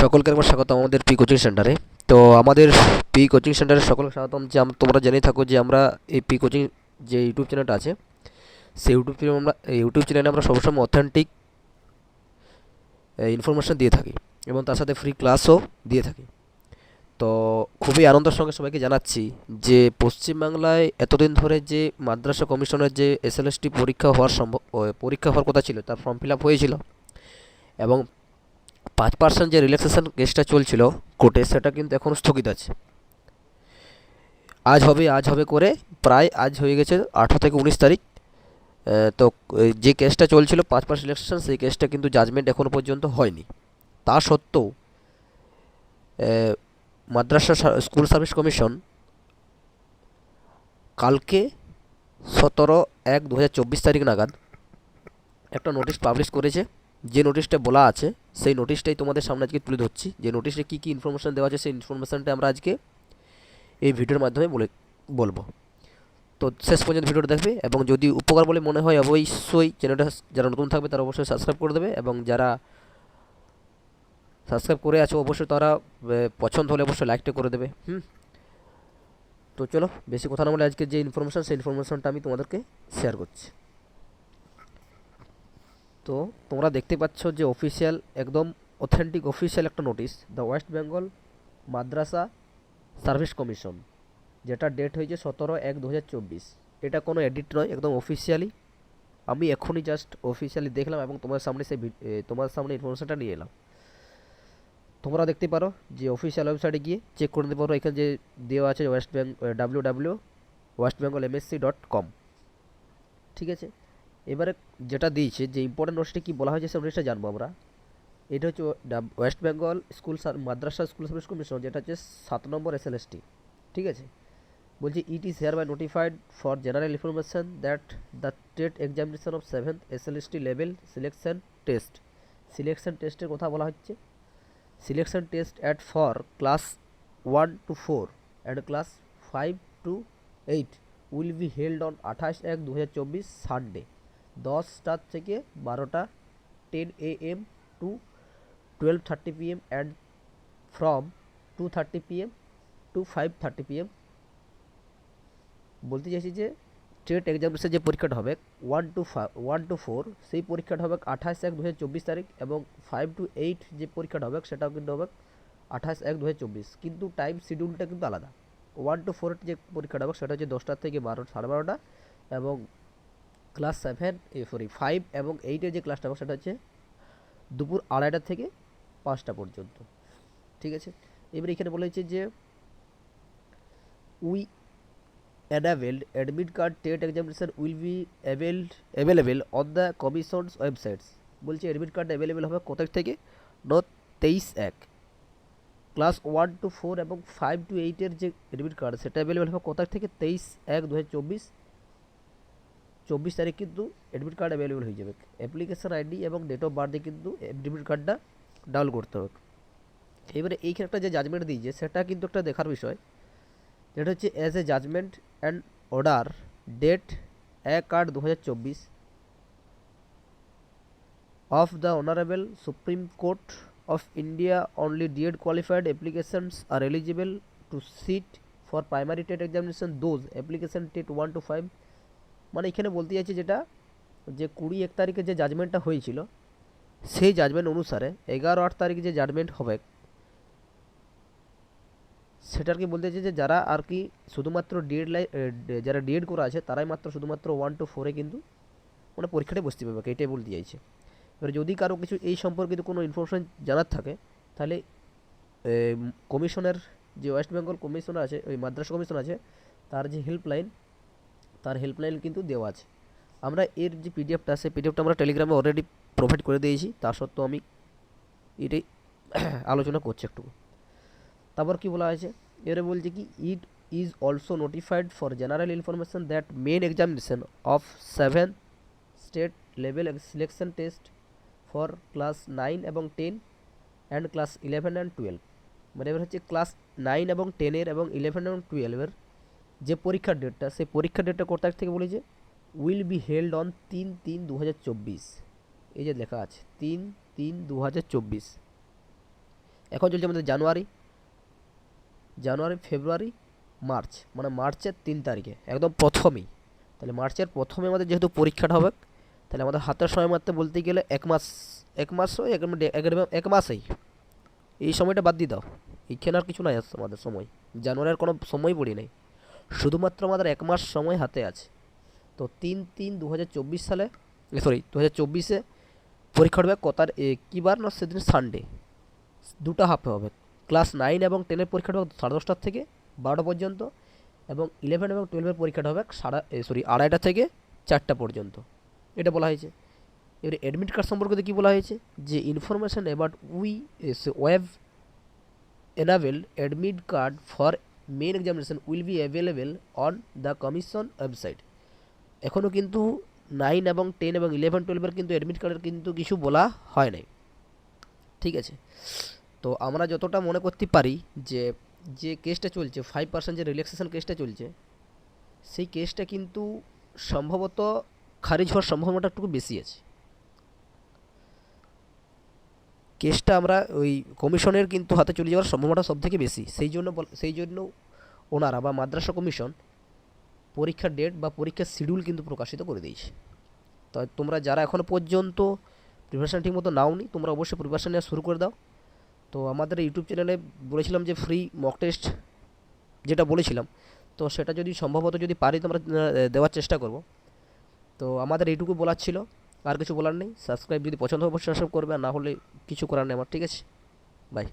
সকলকে একবার স্বাগত আমাদের পি কোচিং সেন্টারে তো আমাদের পি কোচিং সেন্টারে সকলকে স্বাগতম। যে তোমরা জেনেই থাকো যে আমরা এই পি কোচিং যে ইউটিউব চ্যানেলটা আছে, সেই ইউটিউব চ্যানেল আমরা ইউটিউব চ্যানেলে আমরা সবসময় অথেন্টিক ইনফরমেশান দিয়ে থাকি এবং তার সাথে ফ্রি ক্লাসও দিয়ে থাকি। তো খুবই আনন্দের সঙ্গে সবাইকে জানাচ্ছি যে পশ্চিমবাংলায় এতদিন ধরে যে মাদ্রাসা কমিশনের যে এসএলএসটি পরীক্ষা হওয়ার সম্ভব পরীক্ষা হওয়ার কথা ছিল, তার ফর্ম ফিল আপ হয়েছিল এবং পাঁচ পার্সেন্ট যে রিল্যাক্সেশন কেসটা চলছিল কোর্টে সেটা কিন্তু এখন স্থগিত আছে। আজ হবে আজ হবে করে প্রায় আজ হয়ে গেছে আঠারো থেকে উনিশ তারিখ। তো যে কেসটা চলছিল পাঁচ পার্সেন্ট রিল্যাক্সেশন সেই কেসটা কিন্তু জাজমেন্ট এখনও পর্যন্ত হয়নি। তা সত্ত্বেও মাদ্রাসা স্কুল সার্ভিস কমিশন কালকে সতেরো এক দু তারিখ নাগাদ একটা নোটিশ পাবলিশ করেছে। যে নোটিশটা বলা আছে, সেই নোটিশটাই তোমাদের সামনে আজকে তুলে ধরছি। যে নোটিশে কী কী ইনফরমেশান দেওয়া আছে, সেই ইনফরমেশানটা আমরা আজকে এই ভিডিওর মাধ্যমে বলে, বলব। তো শেষ পর্যন্ত ভিডিওটা দেখবে এবং যদি উপকার বলে মনে হয়, অবশ্যই চ্যানেলটা যারা নতুন থাকবে, তারা অবশ্যই সাবস্ক্রাইব করে দেবে এবং যারা সাবস্ক্রাইব করে আছো, অবশ্যই তারা পছন্দ হলে অবশ্যই লাইকটা করে দেবে। হুম? তো চলো, বেশি কথা না বলে আজকে যে ইনফরমেশান সেই ইনফরমেশানটা আমি তোমাদেরকে শেয়ার করছি। তো তোমরা দেখতে পাচ্ছ যে অফিসিয়াল একদম অথেন্টিক অফিসিয়াল একটা notice the West Bengal Madrasah service commission যেটা ডেট হয়েছে সতেরো এক দু এটা কোনো এডিট নয়, একদম অফিসিয়ালি আমি এখনই জাস্ট অফিসিয়ালি দেখলাম এবং তোমার সামনে সেই তোমার সামনে ইনফরমেশনটা নিয়ে এলাম। তোমরা দেখতে পারো যে অফিসিয়াল ওয়েবসাইটে গিয়ে চেক করে নিতে পারো, এখানে যে দেওয়া আছে West Bengal W W West Bengal MSC dot com ঠিক আছে? এবারে যেটা দিয়েছে যে ইম্পর্টেন্ট নোটসটি কী বলা হয়েছে সে নোটসটা জানব আমরা। এটা হচ্ছে West Bengal school Madrasah school service commission যেটা হচ্ছে সাত নম্বর এসএলএসটি ঠিক আছে? বলছি it is hereby notified for general information that the state examination of seventh SLST level selection test selection টেস্টের কথা বলা হচ্ছে। Selection test at for class one to four and class five to eight will be held on আঠাশ এক দু হাজার চব্বিশ Sunday দশটার থেকে বারোটা, ten A M to twelve thirty P M and from two thirty P M to five thirty P M বলতে চাইছি যে স্টেট এক্সামিনেশন যে পরীক্ষাটা হবে one two one two four সেই পরীক্ষাটা হবে আঠাশ এক দু হাজার চব্বিশ তারিখ এবং ফাইভ টু এইট যে পরীক্ষাটা হবে, সেটাও কিন্তু হবে আঠাশ এক দু হাজার চব্বিশ। কিন্তু টাইম শিডিউলটা কিন্তু আলাদা। ওয়ান টু ফোর যে পরীক্ষাটা হবে, সেটা হচ্ছে দশটার থেকে বারো, সাড়ে বারোটা এবং ক্লাস সেভেন সরি, ফাইভ এবং এইটের যে ক্লাসটা হবে সেটা হচ্ছে দুপুর আড়াইটা থেকে পাঁচটা পর্যন্ত। ঠিক আছে? এবার এখানে বলেছে যে we enabled admit card TET examination will be availed, available on the commission's websites বলছে অ্যাডমিট কার্ড অ্যাভেলেবেল হবে কোথায় থেকে? ন তেইশ এক। ক্লাস ওয়ান টু ফোর এবং ফাইভ টু এইটের যে অ্যাডমিট কার্ড সেটা অ্যাভেলেবেল হবে কোথায় থেকে? তেইশ এক দু হাজার চব্বিশ। চব্বিশ তারিখ কিন্তু অ্যাডমিট কার্ড অ্যাভেলেবেল হয়ে যাবে। অ্যাপ্লিকেশন আইডি এবং ডেট অফ বার্থে কিন্তু অ্যাডমিট কার্ডটা ডাউনলোড করতে হবে। এবারে এইখানে একটা যে জাজমেন্ট দিয়েছে, সেটা কিন্তু একটা দেখার বিষয়। যেটা হচ্ছে as a judgement and order date এক আট দু হাজার চব্বিশ of the honourable Supreme Court of India only DEd qualified applications are eligible to sit for primary TET examination those application TET one two five মানে এখানে বলতে চাইছি যেটা, যে কুড়ি এক তারিখে যে জাজমেন্টটা হয়েছিল, সেই জাজমেন্ট অনুসারে এগারো আট তারিখে যে জাজমেন্ট হবে সেটা আর কি বলতে চাইছে যে যারা আর কি শুধুমাত্র ডিএড লাই যারা ডিএড করা আছে, তারাই মাত্র শুধুমাত্র ওয়ান টু ফোরে কিন্তু মানে পরীক্ষাটা বসতে পারবে, এটাই বলতে চাইছে। এবার যদি কারও কিছু এই সম্পর্কিত কোনো ইনফরমেশন জানার থাকে, তাহলে কমিশনের যে ওয়েস্ট বেঙ্গল কমিশন আছে, ওই মাদ্রাসা কমিশন আছে, তার যে হেল্পলাইন তার হেল্পলাইন কিন্তু দেওয়া আছে। আমরা এর যে পিডিএফটা আছে পিডিএফটা আমরা টেলিগ্রামে অলরেডি প্রোভাইড করে দিয়েছি, তা সত্ত্বেও আমি এটাই আলোচনা করছি একটু। তারপর কি বলা হয়েছে? এবারে বলছে কি it is also notified for general information that main examination of seven state level selection test for class nine এবং ten and class eleven and twelve মানে এবার হচ্ছে ক্লাস নাইন এবং টেনের এবং ইলেভেন এবং টুয়েলভের যে পরীক্ষার ডেটটা সেই পরীক্ষার ডেটটা কোথায় থেকে বলেছে? উইল বি হেল্ড অন তিন তিন দু এই যে লেখা আছে, তিন তিন দু এখন চলছে আমাদের জানুয়ারি জানুয়ারি, ফেব্রুয়ারি, মার্চ। মানে মার্চের তিন তারিখে, একদম প্রথমেই। তাহলে মার্চের প্রথমে আমাদের যেহেতু পরীক্ষাটা হবে, তাহলে আমাদের হাতের সময় মাত্র বলতে গেলে এক মাস এক মাস এক মাসেই। এই সময়টা বাদ দিয়ে দাও। এইখানে আর কিছু নাই আমাদের সময়। জানুয়ারির কোনো সময় পড়ি নাই। শুধুমাত্র আমাদের এক মাস সময় হাতে আছে। তো তিন তিন দু সালে সরি দু হাজার চব্বিশে পরীক্ষা হবে কতার এ, কী বার না সেদিন সানডে দুটো হাফে হবে। ক্লাস নাইন এবং টেনের পরীক্ষাটা হবে সাড়ে দশটার থেকে বারোটা পর্যন্ত এবং ইলেভেন এবং টুয়েলভের পরীক্ষাটা হবে সাড়ে সরি আড়াইটা থেকে চারটা পর্যন্ত। এটা বলা হয়েছে। এবারে অ্যাডমিট কার্ড সম্পর্কে কী বলা হয়েছে? যে information about we web enable admit card for main examination will be available on the commission website এখনও কিন্তু নাইন এবং টেন এবং ইলেভেন টুয়েলভের কিন্তু অ্যাডমিট কার্ডের কিন্তু কিছু বলা হয় নাই। ঠিক আছে? তো আমরা যতটা মনে করতে পারি যে যে কেসটা চলছে ফাইভ পার্সেন্ট যে রিল্যাক্সেশন কেসটা চলছে, সেই কেসটা কিন্তু সম্ভবত খারিজ হওয়ার সম্ভাবনাটা একটু বেশি আছে। কেসটা আমরা ওই কমিশনের কিন্তু হাতে চলে যাওয়ার সম্ভাবনা সব থেকে বেশি। সেই জন্য সেই জন্য ওনারা বা মাদ্রাসা কমিশন পরীক্ষার ডেট বা পরীক্ষার শিডিউল কিন্তু প্রকাশিত করে দিয়েছে। তো তোমরা যারা এখনও পর্যন্ত প্রিপারেশান ঠিক মতো নাওনি, তোমরা অবশ্যই প্রিপারেশান নেওয়া শুরু করে দাও। তো আমাদের ইউটিউব চ্যানেলে বলেছিলাম যে ফ্রি মক টেস্ট যেটা বলেছিলাম, তো সেটা যদি সম্ভবত যদি পারি তোমরা দেওয়ার চেষ্টা করব। তো আমাদের এইটুকু বলার ছিল। আর কিছু বলার নেই। সাবস্ক্রাইব যদি পছন্দ হয়, অবশ্যই সাবস্ক্রাইব করবে, আর না হলে কিছু করার নেই আমার, ঠিক আছে? বাই